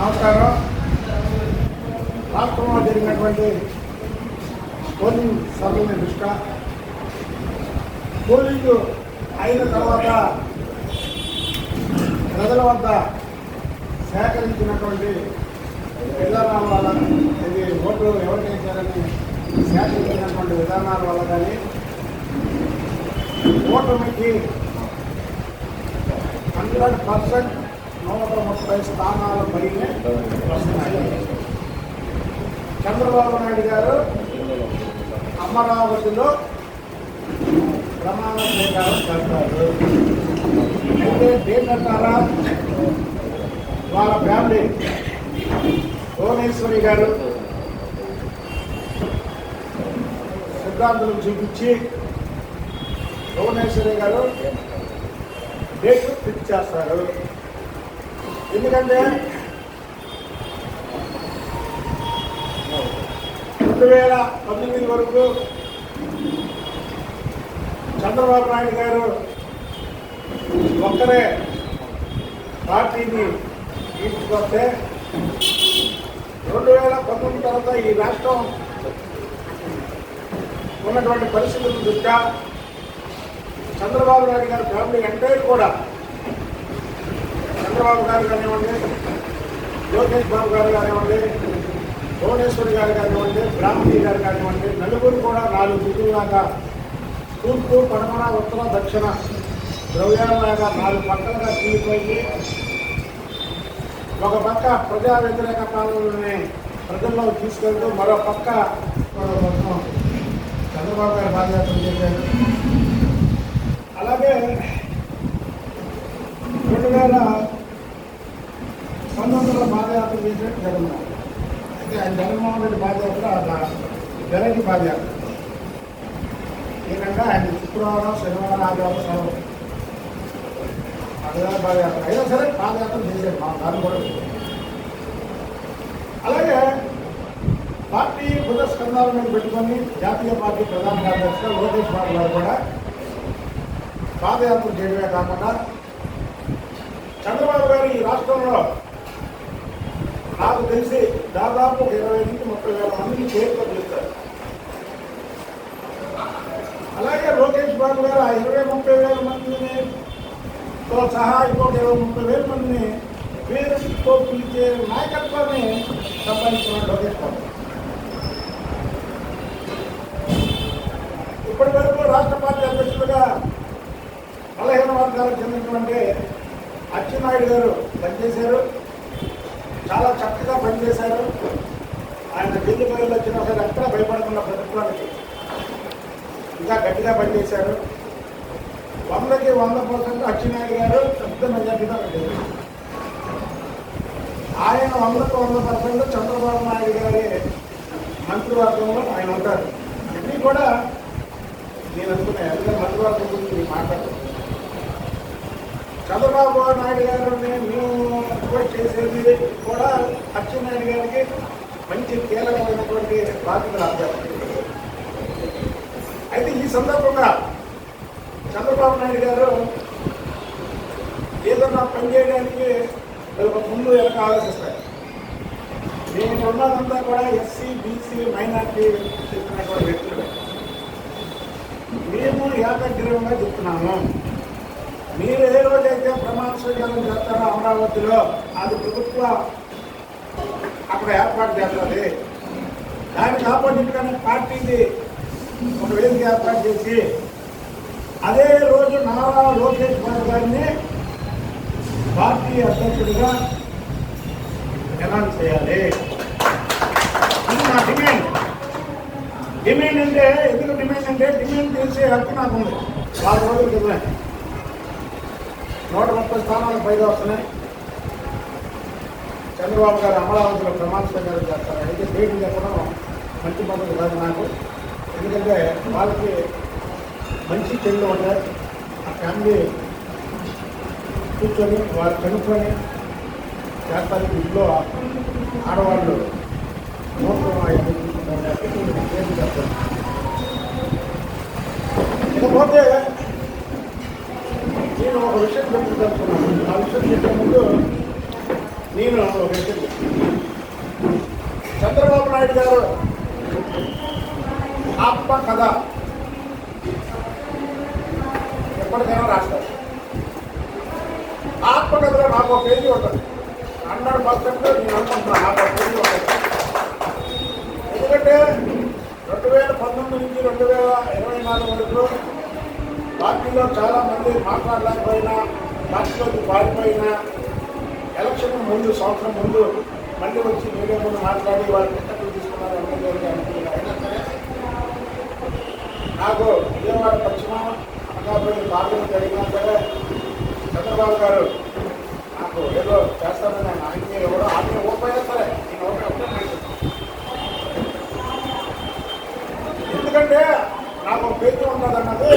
నమస్కారం. రాష్ట్రంలో జరిగినటువంటి పోలింగ్ సభ్యుల దృష్ట్యా పోలింగ్ అయిన తర్వాత ప్రజల వద్ద సేకరించినటువంటి విధానాల వల్ల ఇది ఓట్లు ఎవరు చేశారని సేకరించినటువంటి విధానాల వల్ల కానీ ఓటమికి హండ్రెడ్ పర్సెంట్ నూట ముప్పై స్థానాల పైనే చంద్రబాబు నాయుడు గారు అమరావతిలో ప్రమాణ స్వీకారం చేస్తారు. అయితే డేట్ వాళ్ళ ఫ్యామిలీ భువనేశ్వరి గారు సిద్ధాంతులు చూపించి భువనేశ్వరి గారు డేట్ ఫిక్స్ చేస్తారు. ఎందుకంటే? రెండు వేల పంతొమ్మిది వరకు చంద్రబాబు నాయుడు గారు ఒక్కరే పార్టీని తీసుకొస్తే రెండు వేల పంతొమ్మిది తర్వాత ఈ రాష్ట్రం ఉన్నటువంటి పరిస్థితుల దృష్ట్యా చంద్రబాబు నాయుడు గారి ఫ్యామిలీ అంటే కూడా చంద్రబాబు గారు కానివ్వండి లోకేష్ బాబు గారు కానివ్వండి భువనేశ్వరి గారు కానివ్వండి బ్రాహ్మణి గారు కానివ్వండి నలుగురు కూడా నాలుగు దిగులాగా తూర్పు పడమర ఉత్తర దక్షిణ ద్రవ్యాలలాగా నాలుగు పక్కలుగా చీలిపోయి ఒక పక్క ప్రజా వ్యతిరేక పాలనని ప్రజల్లో తీసుకెళ్తూ మరో పక్క మరో పక్క చంద్రబాబు గారు బాధ్యతలు చేశారు అలాగే రెండు వేల పంతొమ్మిదిలో పాదయాత్ర చేసినట్టు అయితే ఆయన జగన్మోహన్ రెడ్డి పాదయాత్ర అలా వెరైటీ పాదయాత్ర ఏంటంటే ఆయన శుక్రవారం శనివారం ఆదివారం సెలవు అదే పాదయాత్ర అయినా సరే పాదయాత్ర చేశారు మా దాన్ని కూడా అలాగే పార్టీ పురస్కంధాల మీద పెట్టుకొని జాతీయ పార్టీ ప్రధాన కార్యదర్శిగా లోకేష్ బాబు గారు కూడా పాదయాత్ర చేయడమే కాకుండా చంద్రబాబు గారు ఈ రాష్ట్రంలో తెలిసి దాదాపు ఒక ఇరవై నుంచి ముప్పై వేల మందిని చేరుతో పిలుస్తారు అలాగే లోకేష్ బాబు గారు ఆ ఇరవై ముప్పై వేల మందిని తో సహా ఇంకొక ఇరవై ముప్పై వేల మందిని పేరుతో పిలిచే నాయకత్వాన్ని సంపాదించుకున్నాడు లోకేష్ బాబు. ఇప్పటి వరకు రాష్ట్ర పార్టీ అధ్యక్షులుగా బలహీన వర్గాలకు చెందినటువంటి అచ్చెన్నాయుడు గారు పనిచేశారు. చాలా చక్కగా పనిచేశారు. ఆయన ఢిల్లీ ప్రజలు వచ్చినా సరే ఎక్కడ భయపడకుండా ప్రభుత్వానికి ఇంకా గట్టిగా పనిచేశారు. వందకి వంద పర్సెంట్ అచ్చెన్నాయుడు గారు పెద్ద మెజార్టీగా పనిచేశారు. ఆయన వందకు వంద పర్సెంట్ చంద్రబాబు నాయుడు గారి మంత్రివర్గంలో ఆయన ఉంటారు. ఇవన్నీ కూడా నేను అనుకున్నా ఎందుకంటే మంత్రివర్గం గురించి మాట్లాడుతున్నాను చంద్రబాబు నాయుడు గారు మేము రిక్వెస్ట్ చేసేది కూడా అచ్చెన్నాయుడు గారికి మంచి కీలకమైనటువంటి బాధ్యతలు అభ్యర్థి అయితే ఈ సందర్భంగా చంద్రబాబు నాయుడు గారు ఏదన్నా పని చేయడానికి ఒక ముందు వెనక ఆలోచిస్తారు నేను ఉన్నదంతా కూడా ఎస్సీ బీసీ మైనార్టీ చెప్తున్నటువంటి వ్యక్తులు. మేము ఏకగ్రీవంగా చెప్తున్నాము. మీరు ఏ రోజైతే ప్రమాణ స్వీకారం చేస్తారో అమరావతిలో అది ప్రభుత్వ అక్కడ ఏర్పాటు చేస్తుంది. దానికి ఆపోజిట్గానే పార్టీది ఒక వేదిక ఏర్పాటు చేసి అదే రోజు నారా లోకేష్ బాబు గారిని పార్టీ అధ్యక్షుడిగా అనౌన్స్ చేయాలి. ఇది నా డిమాండ్ డిమాండ్ అంటే ఎందుకు డిమాండ్ అంటే డిమాండ్ చేసే హక్కు నాకు ఉంది. వారం రోజుల క్రితమే. నూట ముప్పై స్థానాలు పైగా వస్తున్నాయి. చంద్రబాబు గారు అమరావతిలో ప్రమాణ స్వీకారం చేస్తారు. అయితే డేట్ చెప్పడం మంచి పద్ధతి కాదు నాకు. ఎందుకంటే వాళ్ళకి మంచి చెల్లు ఉంటాయి ఆ ఫ్యామిలీ కూర్చొని వారు కనుక్కొని చేస్తారు ఇంట్లో ఆడవాళ్ళు నూట ఐదు చేస్తారు ఇకపోతే నేను ఒక విషయం చెప్తున్నాను ఆ విషయం చెప్పే ముందు నేను ఒక విషయం చంద్రబాబు నాయుడు గారు ఆత్మ కథ ఎప్పటికైనా రాస్తారు. ఆత్మకథలో నాకు ఒక పేజీ ఉంటుంది. హండ్రెడ్ పర్సెంట్ నేను అనుకుంటున్నాను నాకు ఒక పేజీ ఉంటుంది. ఎందుకంటే రెండు వేల పంతొమ్మిది నుంచి రెండు వేల ఇరవై నాలుగు వరకు పార్టీలో చాలా మంది మాట్లాడలేకపోయినా పార్టీలోకి పారిపోయినా ఎలక్షన్ ముందు సంవత్సరం ముందు మళ్ళీ వచ్చి మీడియా ముందు మాట్లాడి వాళ్ళు టికెట్లు తీసుకున్నారు ఎమ్మెల్యేలుగా అనుకున్నారు అయినా సరే నాకు విజయవాడ పశ్చిమ అనకాపల్లి పార్లమెంట్ జరిగినా సరే చంద్రబాబు గారు నాకు ఏదో చేస్తానని ఆయన ఆజ్ఞ ఎవరో ఆజ్ఞ ఓపోయినా సరే నేను ఓపెన్ ఎందుకంటే నాకు ఒక పేరు ఉన్నదన్నది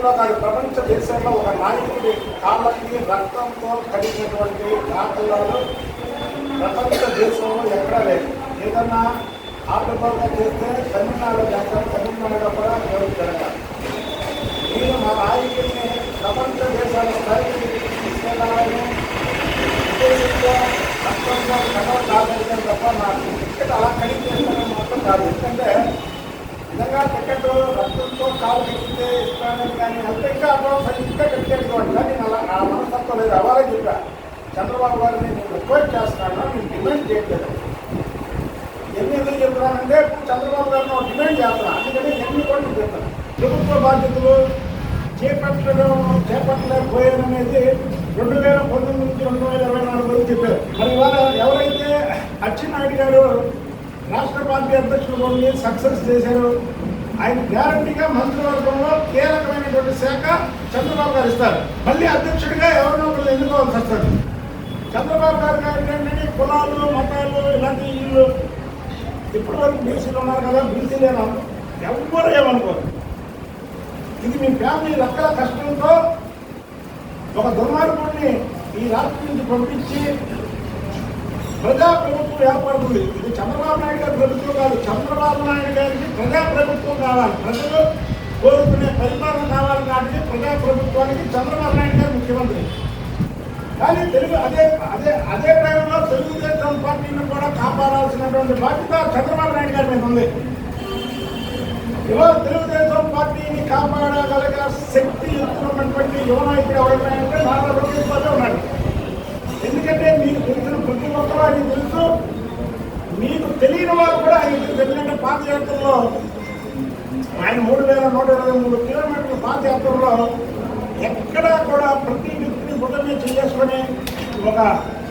భారతదేశంలో కాదు ప్రపంచ దేశాల్లో ఒక నాయకుడి కాళ్ళకి రక్తంతో కలిగినటువంటి దాఖలాలు ప్రపంచ దేశంలో ఎక్కడా లేదు ఏదన్నా ఆటోగా చేస్తే తమిళనాడు చేస్తారు తమిళనాడులో కూడా ఎవరు జరగాలి నేను మా నాయకుడిని ప్రపంచ దేశాల స్థాయికి తీసుకెళ్ళాలని ఉద్దేశంతో రక్తంతో కథలు కాదని తప్ప నాకు టికెట్ అలా కలిగి చేస్తానని మాత్రం కాదు ఎందుకంటే నిజంగా టికెట్ రక్తంతో కాలు ఎక్కితే ఇస్తానని కానీ అంత ఇంకా అడ్వాన్స్ ఇంకా కట్టేటువంటి నేను అలా నా మనస్తత్వం లేదు. అవ్వాలని చెప్పా. చంద్రబాబు గారిని నేను రిక్వెస్ట్ చేస్తున్నాను. నేను డిమాండ్ చేయట్లేదు. ఎన్ని ఎందుకు చెప్తున్నానంటే చంద్రబాబు గారిని డిమాండ్ చేస్తున్నాను అందుకని ఎన్ని కూడా చెప్తాను ప్రభుత్వ బాధ్యతలు చేపట్టడం చేపట్టలేకపోయాననేది రెండు వేల పంతొమ్మిది నుంచి రెండు వేల ఇరవై నాలుగు వరకు చెప్పారు. మరి ఇవాళ ఎవరైతే అచ్చెన్నాయుడు గారు రాష్ట్ర పార్టీ అధ్యక్షులు ఉండి సక్సెస్ చేశారు ఆయన గ్యారంటీగా మంత్రివర్గంలో కీలకమైనటువంటి శాఖ చంద్రబాబు గారు ఇస్తారు. మళ్ళీ అధ్యక్షుడిగా ఎవరినో ఒకరు ఎన్నుకోవాల్సి వస్తారు చంద్రబాబు గారు గారు ఏంటంటే కులాలు మతాలు ఇలాంటి ఇల్లు ఇప్పటి వరకు బీసీలు ఉన్నారు కదా బీసీలేనా ఎవ్వరు ఏమనుకోరు. ఇది మీ ఫ్యామిలీ రకాల కష్టంతో ఒక దుర్మార్గుడిని ఈ రాష్ట్రం నుంచి పంపించి ప్రజా ప్రభుత్వం ఏర్పడుతుంది. ఇది చంద్రబాబు నాయుడు గారి ప్రభుత్వం కాదు. చంద్రబాబు నాయుడు గారికి ప్రజా ప్రభుత్వం కావాలి. ప్రజలు కోరుకునే పరిపాలన కావాలి కాబట్టి ప్రజా ప్రభుత్వానికి చంద్రబాబు నాయుడు గారు ముఖ్యమంత్రి. కానీ తెలుగు అదే అదే అదే టైంలో తెలుగుదేశం పార్టీని కూడా కాపాడాల్సినటువంటి బాధ్యత చంద్రబాబు నాయుడు గారి మీద ఉంది. ఇవాళ తెలుగుదేశం పార్టీని కాపాడగలిగే శక్తి ఇస్తున్నటువంటి యువ నాయకుడు ఎవరైనా అంటే నారా లోకేష్ ఉన్నాడు మీకు తెలిసిన ప్రతి ఒక్కరూ ఆయన తెలుసు. మీకు తెలియని వారు కూడా ఆయన తెలియని ఎందుకంటే పాదయాత్రలో ఆయన మూడు వేల నూట ఇరవై మూడు కిలోమీటర్ల పాదయాత్రలో ఎక్కడా కూడా ప్రతి వ్యక్తిని బుద్ధమే చేసుకొని ఒక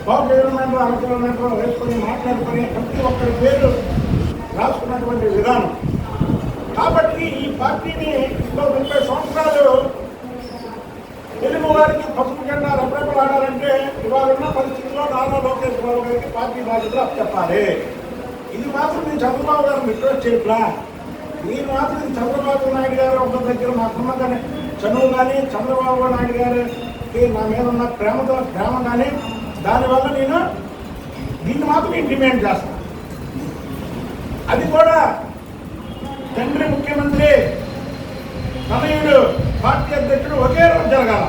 పావు కిలోమీటర్ అర కిలోమీటర్ వేసుకొని మాట్లాడుకొని ప్రతి ఒక్కరి పేరు రాసుకున్నటువంటి విధానం. కాబట్టి ఈ పార్టీని ఇంకో ముప్పై సంవత్సరాలు తెలుగు వారికి పసుపు జెండా ఇవాళ ఉన్న పరిస్థితిలో నారా లోకేష్ బాబు గారికి పార్టీ బాధ్యతలు అప్పచెప్పాలి. ఇది మాత్రం నేను చంద్రబాబు గారు రిక్వెస్ట్ చేయట్లా మీరు మాత్రం చంద్రబాబు నాయుడు గారు ఒక దగ్గర మాకున్న కానీ చనువు కానీ చంద్రబాబు నాయుడు గారికి నా మీద ఉన్న ప్రేమతో ప్రేమ కానీ దానివల్ల నేను దీన్ని మాత్రం నేను డిమాండ్ చేస్తాను. అది కూడా తండ్రి ముఖ్యమంత్రి తనయుడు పార్టీ అధ్యక్షుడు ఒకే రోజు జరగాల.